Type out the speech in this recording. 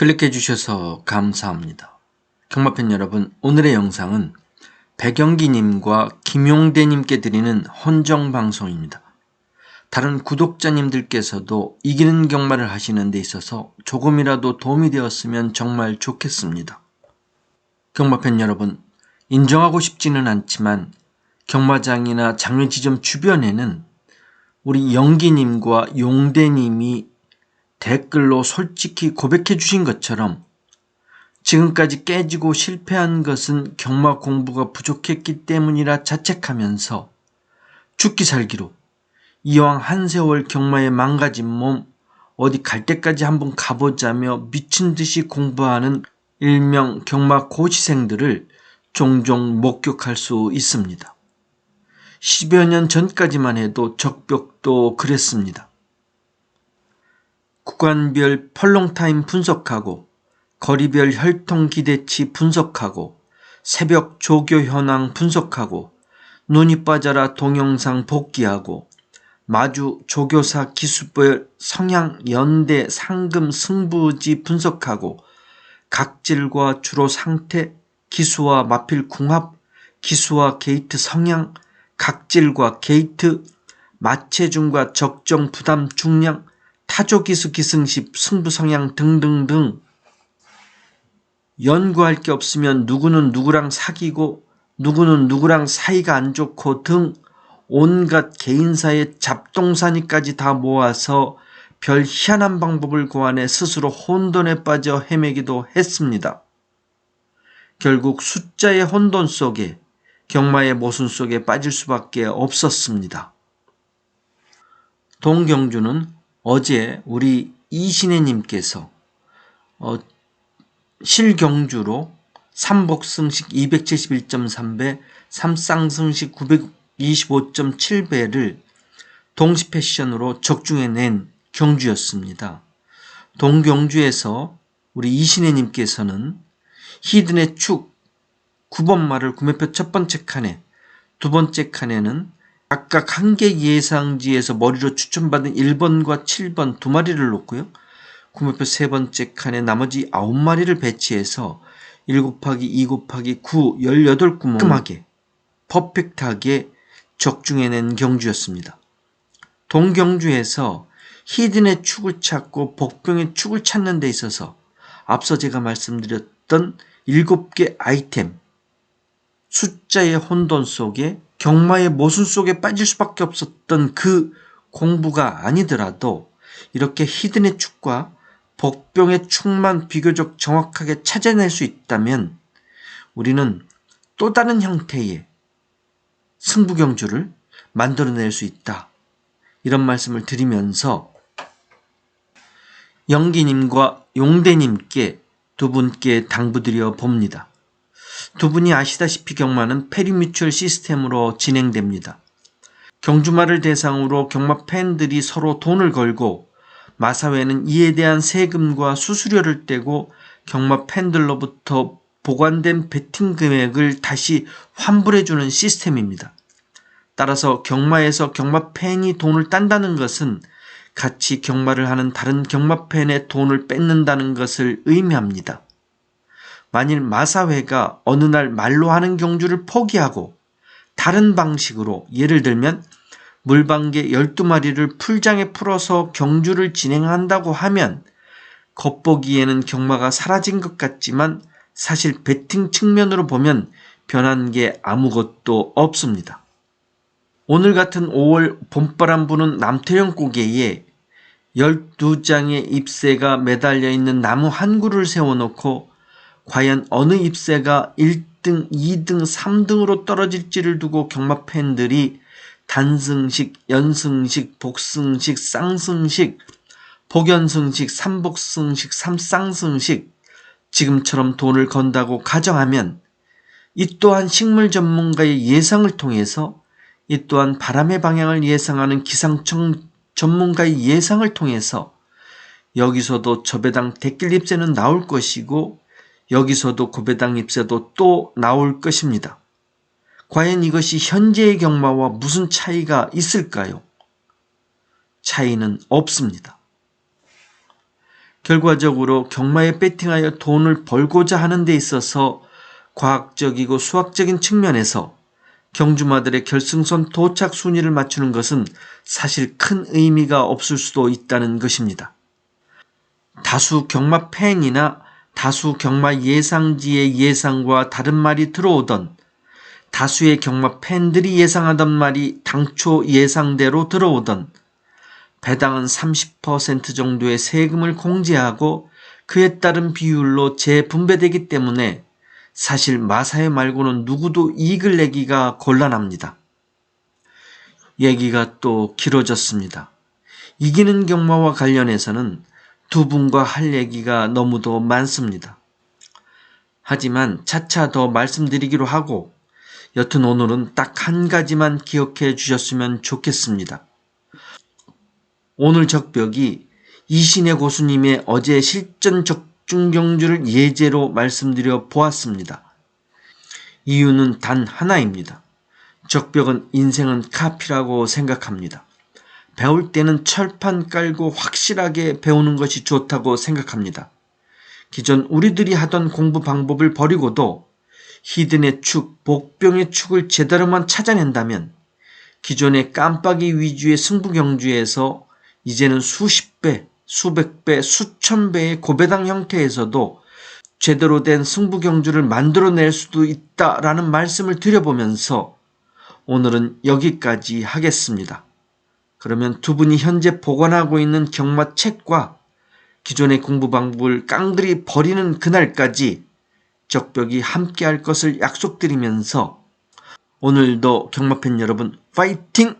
클릭해 주셔서 감사합니다. 경마팬 여러분, 오늘의 영상은 백영기님과 김용대님께 드리는 헌정 방송입니다. 다른 구독자님들께서도 이기는 경마를 하시는 데 있어서 조금이라도 도움이 되었으면 정말 좋겠습니다. 경마팬 여러분, 인정하고 싶지는 않지만 경마장이나 장외지점 주변에는 우리 영기님과 용대님이 댓글로 솔직히 고백해 주신 것처럼 지금까지 깨지고 실패한 것은 경마 공부가 부족했기 때문이라 자책하면서 죽기 살기로 이왕 한 세월 경마에 망가진 몸 어디 갈 때까지 한번 가보자며 미친 듯이 공부하는 일명 경마 고시생들을 종종 목격할 수 있습니다. 10여 년 전까지만 해도 적벽도 그랬습니다. 구간별 펄롱타임 분석하고 거리별 혈통 기대치 분석하고 새벽 조교 현황 분석하고 눈이 빠져라 동영상 복귀하고 마주 조교사 기수별 성향 연대 상금 승부지 분석하고 각질과 주로 상태 기수와 마필 궁합 기수와 게이트 성향 각질과 게이트 마체중과 적정 부담 중량 타조기수 기승십 승부 성향 등등등 연구할 게 없으면 누구는 누구랑 사귀고 누구는 누구랑 사이가 안 좋고 등 온갖 개인사의 잡동사니까지 다 모아서 별 희한한 방법을 고안해 스스로 혼돈에 빠져 헤매기도 했습니다. 결국 숫자의 혼돈 속에 경마의 모순 속에 빠질 수밖에 없었습니다. 동경주는 어제 우리 이신혜님께서 어, 실경주로 삼복승식 271.3배, 삼쌍승식 925.7배를 동시 패션으로 적중해낸 경주였습니다. 동경주에서 우리 이신혜님께서는 히든의 축 9번 말을 구매표 첫 번째 칸에 두 번째 칸에는 각각 한 개 예상지에서 머리로 추천받은 1번과 7번 두 마리를 놓고요. 구매표 세 번째 칸에 나머지 9마리를 배치해서 1 곱하기 2 곱하기 9, 18구멍 깔끔하게 퍼펙트하게 적중해낸 경주였습니다. 동경주에서 히든의 축을 찾고 복병의 축을 찾는 데 있어서 앞서 제가 말씀드렸던 7개 아이템 숫자의 혼돈 속에 경마의 모순 속에 빠질 수밖에 없었던 그 공부가 아니더라도 이렇게 히든의 축과 복병의 축만 비교적 정확하게 찾아낼 수 있다면 우리는 또 다른 형태의 승부경주를 만들어낼 수 있다. 이런 말씀을 드리면서 영기님과 용대님께 두 분께 당부드려 봅니다. 두 분이 아시다시피 경마는 페리뮤추얼 시스템으로 진행됩니다. 경주마를 대상으로 경마 팬들이 서로 돈을 걸고 마사회는 이에 대한 세금과 수수료를 떼고 경마 팬들로부터 보관된 베팅 금액을 다시 환불해주는 시스템입니다. 따라서 경마에서 경마 팬이 돈을 딴다는 것은 같이 경마를 하는 다른 경마 팬의 돈을 뺏는다는 것을 의미합니다. 만일 마사회가 어느 날 말로 하는 경주를 포기하고 다른 방식으로 예를 들면 물방개 12마리를 풀장에 풀어서 경주를 진행한다고 하면 겉보기에는 경마가 사라진 것 같지만 사실 배팅 측면으로 보면 변한 게 아무것도 없습니다. 오늘 같은 5월 봄바람 부는 남태령 고개에 12장의 잎새가 매달려 있는 나무 한 그루를 세워놓고 과연 어느 잎새가 1등, 2등, 3등으로 떨어질지를 두고 경마 팬들이 단승식, 연승식, 복승식, 쌍승식, 복연승식, 삼복승식, 삼쌍승식 지금처럼 돈을 건다고 가정하면 이 또한 식물 전문가의 예상을 통해서 이 또한 바람의 방향을 예상하는 기상청 전문가의 예상을 통해서 여기서도 저배당 대길잎새는 나올 것이고 여기서도 고배당 잎새도 또 나올 것입니다. 과연 이것이 현재의 경마와 무슨 차이가 있을까요? 차이는 없습니다. 결과적으로 경마에 배팅하여 돈을 벌고자 하는 데 있어서 과학적이고 수학적인 측면에서 경주마들의 결승선 도착 순위를 맞추는 것은 사실 큰 의미가 없을 수도 있다는 것입니다. 다수 경마 팬이나 다수 경마 예상지의 예상과 다른 말이 들어오던 다수의 경마 팬들이 예상하던 말이 당초 예상대로 들어오던 배당은 30% 정도의 세금을 공제하고 그에 따른 비율로 재분배되기 때문에 사실 마사회 말고는 누구도 이익을 내기가 곤란합니다. 얘기가 또 길어졌습니다. 이기는 경마와 관련해서는 두 분과 할 얘기가 너무도 많습니다. 하지만 차차 더 말씀드리기로 하고 여튼 오늘은 딱 한 가지만 기억해 주셨으면 좋겠습니다. 오늘 적벽이 이신의 고수님의 어제 실전 적중 경주를 예제로 말씀드려 보았습니다. 이유는 단 하나입니다. 적벽은 인생은 카피라고 생각합니다. 배울 때는 철판 깔고 확실하게 배우는 것이 좋다고 생각합니다. 기존 우리들이 하던 공부 방법을 버리고도 히든의 축, 복병의 축을 제대로만 찾아낸다면 기존의 깜빡이 위주의 승부 경주에서 이제는 수십 배, 수백 배, 수천 배의 고배당 형태에서도 제대로 된 승부 경주를 만들어낼 수도 있다라는 말씀을 드려보면서 오늘은 여기까지 하겠습니다. 그러면 두 분이 현재 보관하고 있는 경마 책과 기존의 공부 방법을 깡그리 버리는 그날까지 적벽이 함께 할 것을 약속드리면서 오늘도 경마팬 여러분 파이팅!